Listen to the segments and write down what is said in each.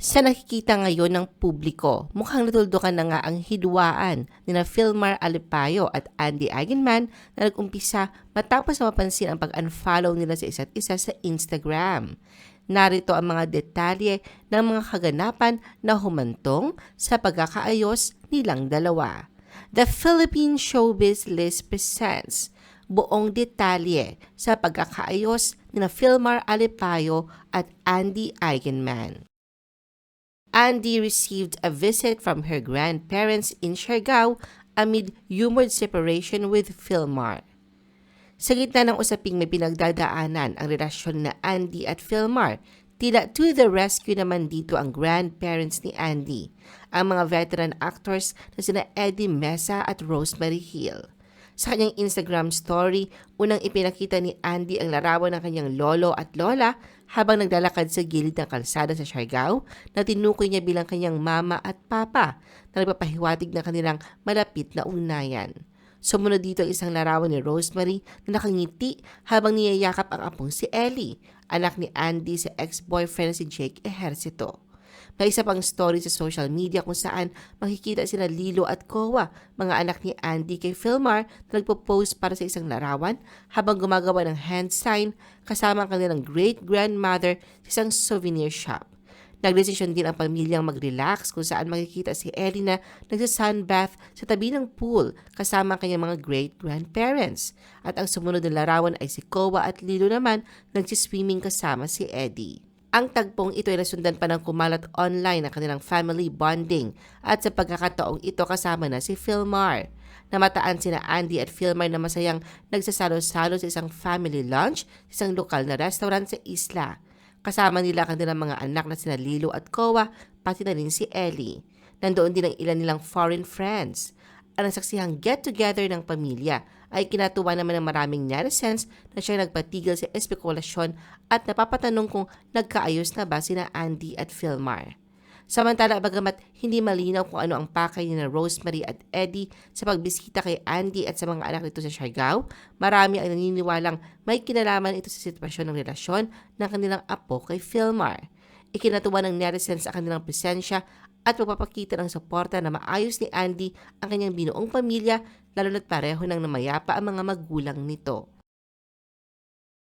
Sa nakikita ngayon ng publiko, mukhang natuldukan na nga ang hidwaan ni na Philmar Alipayo at Andy Eigenman na nag-umpisa matapos na mapansin ang pag-unfollow nila sa isa't isa sa Instagram. Narito ang mga detalye ng mga kaganapan na humantong sa pagkakaayos nilang dalawa. The Philippine Showbiz List presents buong detalye sa pagkakaayos ni na Philmar Alipayo at Andy Eigenman. Andy received a visit from her grandparents in Siargao amid rumored separation with Philmar. Sa gitna ng usaping may pinagdadaanan ang relasyon na Andy at Philmar, tila to the rescue naman dito ang grandparents ni Andy, ang mga veteran actors na sina Eddie Mesa at Rosemary Hill. Sa kanyang Instagram story, unang ipinakita ni Andy ang larawan ng kanyang lolo at lola habang naglalakad sa gilid ng kalsada sa Siargao na tinukoy niya bilang kanyang mama at papa na nagpapahiwatig ng kanilang malapit na ugnayan. Sumunod dito ang isang larawan ni Rosemary na nakangiti habang niyayakap ang apong si Ellie, anak ni Andy sa ex-boyfriend si Jake Ejercito. May isa pang story sa social media kung saan makikita sila Lilo at Kowa, mga anak ni Andy kay Philmar na nagpo-post para sa isang larawan habang gumagawa ng hand sign kasama ang kanilang great-grandmother sa isang souvenir shop. Nagdesisyon din ang pamilyang mag-relax kung saan makikita si Ellie na nagsa-sunbath sa tabi ng pool kasama ang kanyang mga great-grandparents. At ang sumunod na larawan ay si Kowa at Lilo naman nagsiswimming kasama si Eddie. Ang tagpong ito ay nasundan pa ng kumalat online ang kanilang family bonding at sa pagkakataong ito kasama na si Philmar. Namataan sina Andy at Philmar na masayang nagsasalo-salo sa isang family lunch sa isang lokal na restaurant sa isla. Kasama nila ang kanilang mga anak na sina Lilo at Kowa, pati na rin si Ellie. Nandoon din ang ilan nilang foreign friends. Ang nasaksihang get-together ng pamilya ay kinatuwa naman ng maraming netizens na siya nagpatigil sa espekulasyon at napapatanong kung nagkaayos na ba sina Andy at Philmar. Samantala, bagamat hindi malinaw kung ano ang pakay ni na Rosemary at Eddie sa pagbisita kay Andy at sa mga anak nito sa Siargao, marami ang naniniwalang may kinalaman ito sa sitwasyon ng relasyon ng kanilang apo kay Philmar. Ikinatuwa ng netizens ang kanilang presensya at magpapakita ng suporta na maayos ni Andy ang kanyang binuong pamilya lalo na't pareho ng namayapa ang mga magulang nito.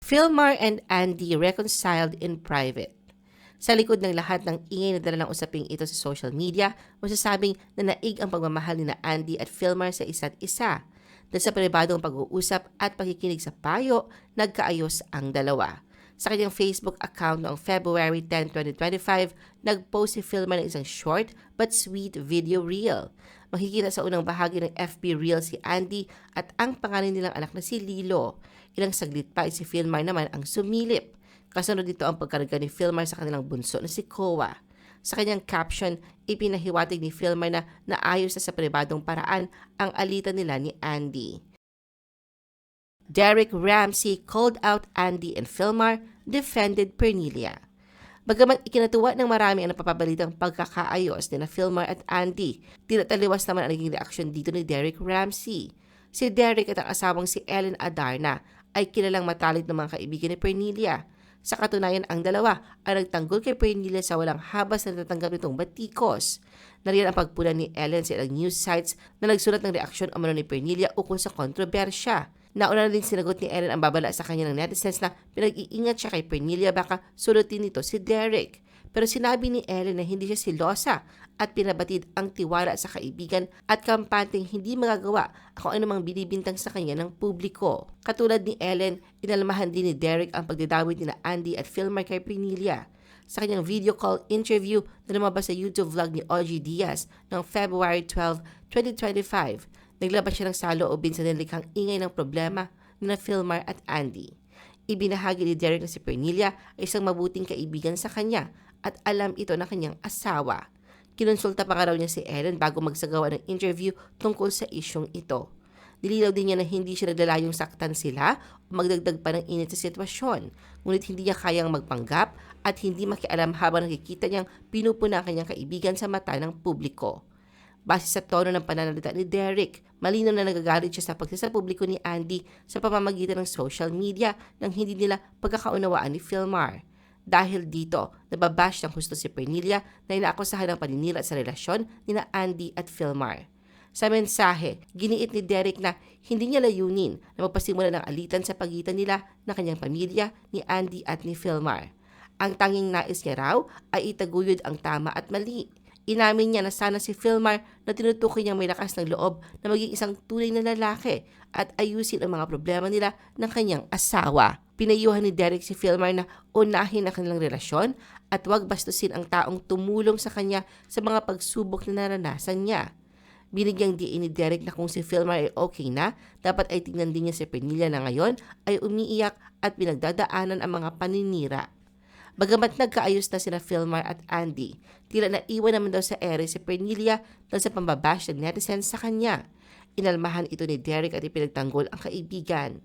Philmar and Andy reconciled in private. Sa likod ng lahat ng ingay na dala ng usaping ito sa social media, masasabing na naig ang pagmamahal ni na Andy at Philmar sa isa't isa. Dahil sa pribadong pag-uusap at pakikinig sa payo, nagkaayos ang dalawa. Sa kanyang Facebook account noong February 10, 2025, nag-post si Philmar ng isang short but sweet video reel. Makikita sa unang bahagi ng FB reel si Andy at ang pangalan nilang anak na si Lilo. Ilang saglit pa ay si Philmar naman ang sumilip. Kasunod dito ang pagkarga ni Philmar sa kanilang bunso na si Koa. Sa kanyang caption, ipinahiwatig ni Philmar na naayos na sa pribadong paraan ang alitan nila ni Andy. Derek Ramsey called out Andy and Philmar, defended Pernilia. Bagamat ikinatuwa ng marami ang napapabalitang pagkakaayos ni na Philmar at Andy, tinataliwas naman ang naging reaksyon dito ni Derek Ramsey. Si Derek at ang asawang si Ellen Adarna ay kilalang matalik ng mga kaibigan ni Pernilia. Sa katunayan, ang dalawa ay nagtanggol kay Pernilia sa walang habas na natatanggap nitong batikos. Nariyan ang pagpula ni Ellen sa ilang news sites na nagsulat ng reaksyon umano ni Pernilia ukol sa kontrobersya. Nauna na din sinagot ni Ellen ang babala sa kanya ng netizens na pinag-iingat siya kay Pernilia baka sulutin nito si Derek. Pero sinabi ni Ellen na hindi siya silosa at pinabatid ang tiwala sa kaibigan at kampanteng hindi magagawa kung anumang binibintang sa kanya ng publiko. Katulad ni Ellen, inalamahan din ni Derek ang pagdadawit ni Andy at Philmar kay Pernilia. Sa kanyang video call interview na lumabas sa YouTube vlog ni OG Diaz noong February 12, 2025, naglabas siya ng saloobin sa nilikhang ingay ng problema ni na Philmar at Andy. Ibinahagi ni Derek na si Pernilia ay isang mabuting kaibigan sa kanya at alam ito na kanyang asawa. Kinonsulta pa nga raw niya si Ellen bago magsagawa ng interview tungkol sa isyong ito. Nilinaw din niya na hindi siya naglalayong saktan sila o magdagdag pa ng init sa sitwasyon, ngunit hindi niya kayang magpanggap at hindi makialam habang nakikita niyang pinupuna ang kanyang kaibigan sa mata ng publiko. Base sa tono ng pananalita ni Derek, malinaw na nagagalit siya sa pagsasapubliko ni Andy sa pamamagitan ng social media nang hindi nila pagkakaunawaan ni Philmar. Dahil dito, nababash ng husto si Pernilla na inaakusahan ng paninira sa relasyon ni na Andy at Philmar. Sa mensahe, giniit ni Derek na hindi niya layunin na magpasimula ng alitan sa pagitan nila ng kanyang pamilya ni Andy at ni Philmar. Ang tanging nais niya raw ay itaguyod ang tama at mali. Inamin niya na sana si Philmar na tinutukoy niyang may lakas ng loob na maging isang tunay na lalaki at ayusin ang mga problema nila ng kanyang asawa. Pinayuhan ni Derek si Philmar na unahin ang kanilang relasyon at huwag bastusin ang taong tumulong sa kanya sa mga pagsubok na naranasan niya. Binigyang diin ni Derek na kung si Philmar ay okay na, dapat ay tingnan din niya si Pernilla na ngayon ay umiiyak at pinagdadaanan ang mga paninira. Bagamat nagkaayos na sina Philmar at Andy, tila naiwan naman daw sa ere si Pernilla dahil sa pambabash ng netizens sa kanya. Inalmahan ito ni Derek at ipinagtanggol ang kaibigan.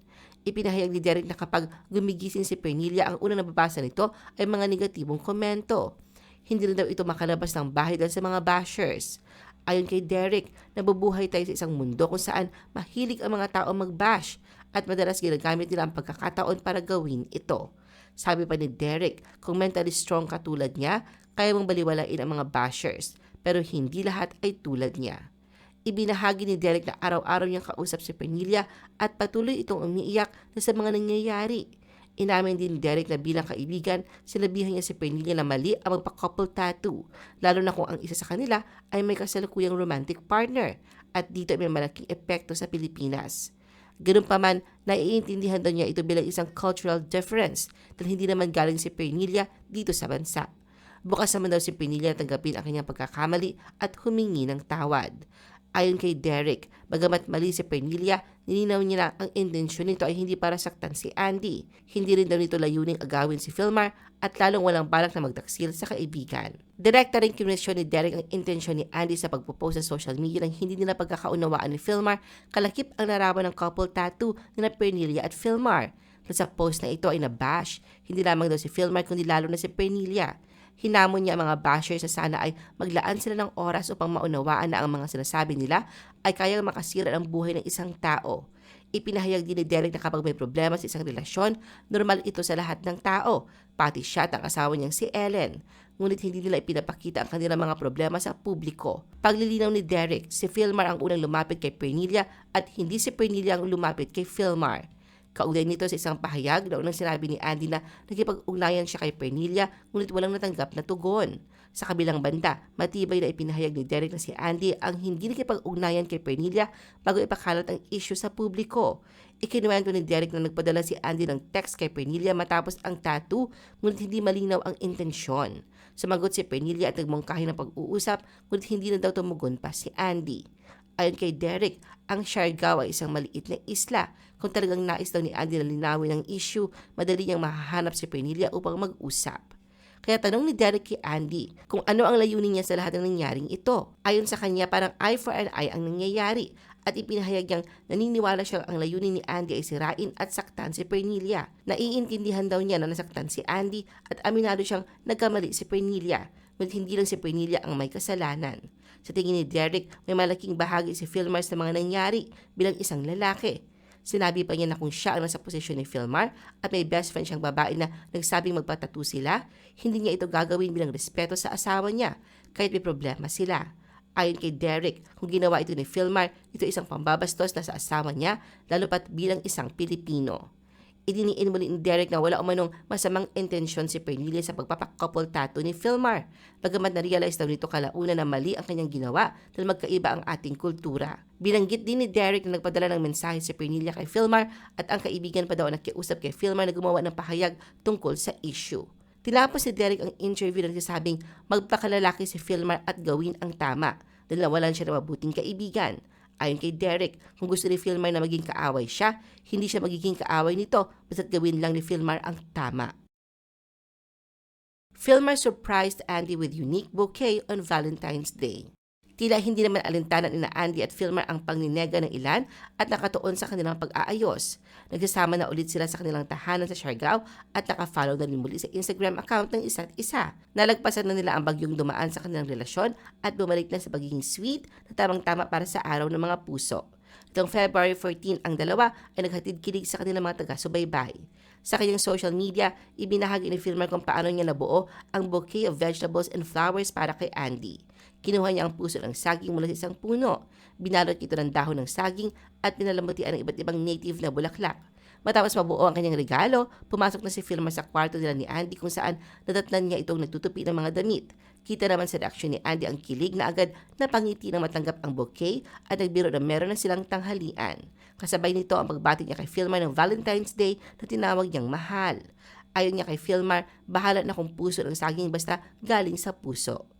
Ipinahayag ni Derek na kapag gumigising si Pernilla, ang unang nababasa nito ay mga negatibong komento. Hindi rin daw ito makalabas ng bahay dahil sa mga bashers. Ayon kay Derek, nabubuhay tayo sa isang mundo kung saan mahilig ang mga tao mag-bash at madalas ginagamit nila ang pagkakataon para gawin ito. Sabi pa ni Derek, kung mentally strong ka tulad niya, kaya mong baliwalain ang mga bashers, pero hindi lahat ay tulad niya. Ibinahagi ni Derek na araw-araw niyang kausap si Pernilla at patuloy itong umiiyak na sa mga nangyayari. Inamin din ni Derek na bilang kaibigan, sinabihan niya si Pernilla na mali ang magpa-couple tattoo, lalo na kung ang isa sa kanila ay may kasalukuyang romantic partner at dito ay may malaking epekto sa Pilipinas. Ganun pa man, naiintindihan daw niya ito bilang isang cultural difference dahil hindi naman galing si Pernilla dito sa bansa. Bukas naman daw si Pernilla tanggapin ang kanyang pagkakamali at humingi ng tawad. Ayon kay Derek, bagamat mali si Pernilla, nilinaw niya na ang intensyon nito ay hindi para saktan si Andy. Hindi rin daw nito layuning agawin si Philmar at lalong walang balak na magdaksil sa kaibigan. Direkta rin kinesyon ni Derek ang intensyon ni Andy sa pagpo-post sa social media nang hindi nila pagkakaunawaan ni Philmar kalakip ang larawan ng couple tattoo ni na Pernilla at Philmar. Sa post na ito ay nabash, hindi lamang daw si Philmar kundi lalo na si Pernilla. Hinamon niya ang mga bashers na sana ay maglaan sila ng oras upang maunawaan na ang mga sinasabi nila ay kayang makasira ng buhay ng isang tao. Ipinahayag din ni Derek na kapag may problema sa isang relasyon, normal ito sa lahat ng tao, pati siya at ang asawa niyang si Ellen. Ngunit hindi nila ipinapakita ang kanilang mga problema sa publiko. Paglilinaw ni Derek, si Philmar ang unang lumapit kay Pernilla at hindi si Pernilla ang lumapit kay Philmar. Kaugnay nito sa isang pahayag na unang sinabi ni Andy na nakipag-ugnayan siya kay Pernilla ngunit walang natanggap na tugon. Sa kabilang banda, matibay na ipinahayag ni Derek na si Andy ang hindi nakipag-ugnayan kay Pernilla bago ipakalat ang issue sa publiko. Ikinuwento ni Derek na nagpadala si Andy ng text kay Pernilla matapos ang tattoo ngunit hindi malinaw ang intensyon. Sumagot si Pernilla at nagmungkahi ng pag-uusap ngunit hindi na daw tumugon pa si Andy. Ayon kay Derek, ang Siargao ay isang maliit na isla. Kung talagang nais daw ni Andy na linawin ang issue, madali niyang mahahanap si Pernilla upang mag-usap. Kaya tanong ni Derek kay Andy kung ano ang layunin niya sa lahat ng nangyaring ito. Ayon sa kanya, parang eye for an eye ang nangyayari at ipinahayag niyang naniniwala siya ang layunin ni Andy ay sirain at saktan si Pernilla. Naiintindihan daw niya na nasaktan si Andy at aminado siyang nagkamali si Pernilla. Ngunit hindi lang si Pernilla ang may kasalanan. Sa tingin ni Derek, may malaking bahagi si Philmar sa mga nangyari bilang isang lalaki. Sinabi pa niya na kung siya ang nasa posisyon ni Philmar at may best friend siyang babae na nagsabing magpatato sila, hindi niya ito gagawin bilang respeto sa asawa niya kahit may problema sila. Ayon kay Derek, kung ginawa ito ni Philmar, ito isang pambabastos na sa asawa niya, lalo pat bilang isang Pilipino. Idiniin muli ni Derek na wala umanong masamang intensyon si Pernilla sa pagpapakouple tattoo ni Philmar. Bagamat na-realize daw nito kalauna na mali ang kanyang ginawa dahil magkaiba ang ating kultura. Binanggit din ni Derek na nagpadala ng mensahe si Pernilla kay Philmar at ang kaibigan pa daw ang nakiusap kay Philmar na gumawa ng pahayag tungkol sa issue. Tinapos ni Derek ang interview na nagsasabing magpakalalaki si Philmar at gawin ang tama dahil nawalan siya ng mabuting kaibigan. Ayon kay Derek, kung gusto ni Philmar na maging kaaway siya, hindi siya magiging kaaway nito basta't gawin lang ni Philmar ang tama. Philmar surprised Andy with unique bouquet on Valentine's Day. Tila hindi naman alintanan ni Andy at Philmar ang pangninega ng ilan at nakatuon sa kanilang pag-aayos. Nagsasama na ulit sila sa kanilang tahanan sa Siargao at nakafollow na rin muli sa Instagram account ng isa't isa. Nalagpasan na nila ang bagyong dumaan sa kanilang relasyon at bumalik na sa pagiging sweet na tamang-tama para sa araw ng mga puso. Itong February 14, ang dalawa ay naghatid kilig sa kanilang mga taga-subaybay. Sa kanyang social media, ibinahagi ni Filmer kung paano niya nabuo ang bouquet of vegetables and flowers para kay Andy. Kinuha niya ang puso ng saging mula sa isang puno. Binalot ito ng dahon ng saging at pinalamutian ng iba't ibang native na bulaklak. Matapos mabuo ang kanyang regalo, pumasok na si Filmer sa kwarto nila ni Andy kung saan nadatnan niya itong nagtutupi ng mga damit. Kita naman sa reaksyon ni Andy ang kilig na agad napangiti nang matanggap ang bouquet at nagbiro na meron na silang tanghalian. Kasabay nito ang pagbati niya kay Filmar ng Valentine's Day na tinawag niyang mahal. Ayon niya kay Filmar, bahala na kung puso ng saging basta galing sa puso.